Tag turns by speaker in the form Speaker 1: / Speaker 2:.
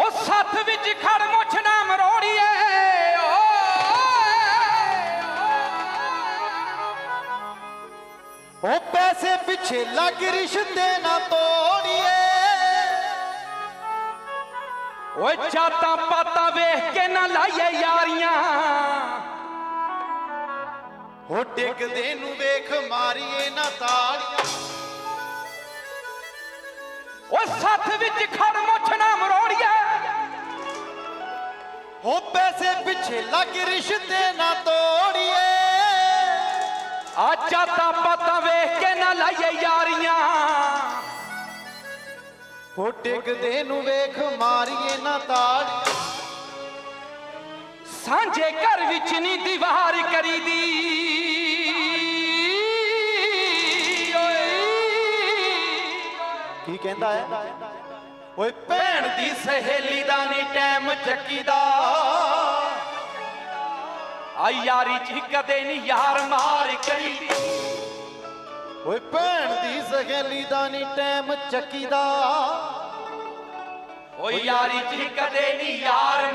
Speaker 1: ਉਹ ਸੱਥ ਵਿੱਚ ਖੜ ਮੁੱਛ ਨਾ ਮਰੋੜੀਏ
Speaker 2: ਉਹ ਪੈਸੇ ਪਿੱਛੇ ਲੱਗ ਰਿਸ਼ਤੇ ਨਾ ਤੋੜੀਏ।
Speaker 1: ਓਏ ਜਾਤਾਂ ਪਾਤਾਂ ਵੇਖ ਕੇ ਨਾ ਲਾਈਏ ਯਾਰੀਆਂ।
Speaker 2: ਹੋ ਡਿੱਗਦੇ ਨੂੰ ਵੇਖ ਮਾਰੀਏ ਨਾ ਤਾੜੀਆਂ।
Speaker 1: ਓ ਸੱਥ ਵਿੱਚ ਖੜ ਮੁੱਛ
Speaker 2: ਹੋ ਪੈਸੇ ਪਿੱਛੇ ਲੱਗ ਰਿਸ਼ਤੇ ਨਾ ਤੋੜੀਏ।
Speaker 1: ਆ ਜਾਤਾਂ ਪਾਤਾਂ ਵੇਖ ਕੇ ਨਾ ਲਾਈਏ ਯਾਰੀਆਂ।
Speaker 2: ਹੋ ਡਿੱਗਦੇ ਨੂੰ ਵੇਖ ਮਾਰੀਏ ਨਾ ਤਾੜੀਆਂ
Speaker 1: ਸਾਂਝੇ ਘਰ ਵਿੱਚ ਨਹੀਂ ਦੀਵਾਰ ਕਰੀਦੀ। ਓਏ।
Speaker 2: ਕੀ ਕਹਿੰਦਾ ਹੈ? ਓਏ
Speaker 1: ਭੈਣ ਦੀ ਸਹੇਲੀ ਦਾ ਨਹੀਂ ਟਾਈਮ ਚੱਕੀਦਾ। ਆ ਯਾਰੀ ਚ ਕਦੇ ਨਹੀਂ ਯਾਰ ਮਾਰ ਕਰੀਦੀ।
Speaker 2: ਓਏ ਭੈਣ ਦੀ ਸਹੇਲੀ ਦਾ ਨਹੀਂ ਟਾਈਮ ਚੱਕੀਦਾ।
Speaker 1: ਓ ਯਾਰੀ ਚ ਕਦੇ ਨਹੀਂ ਯਾਰ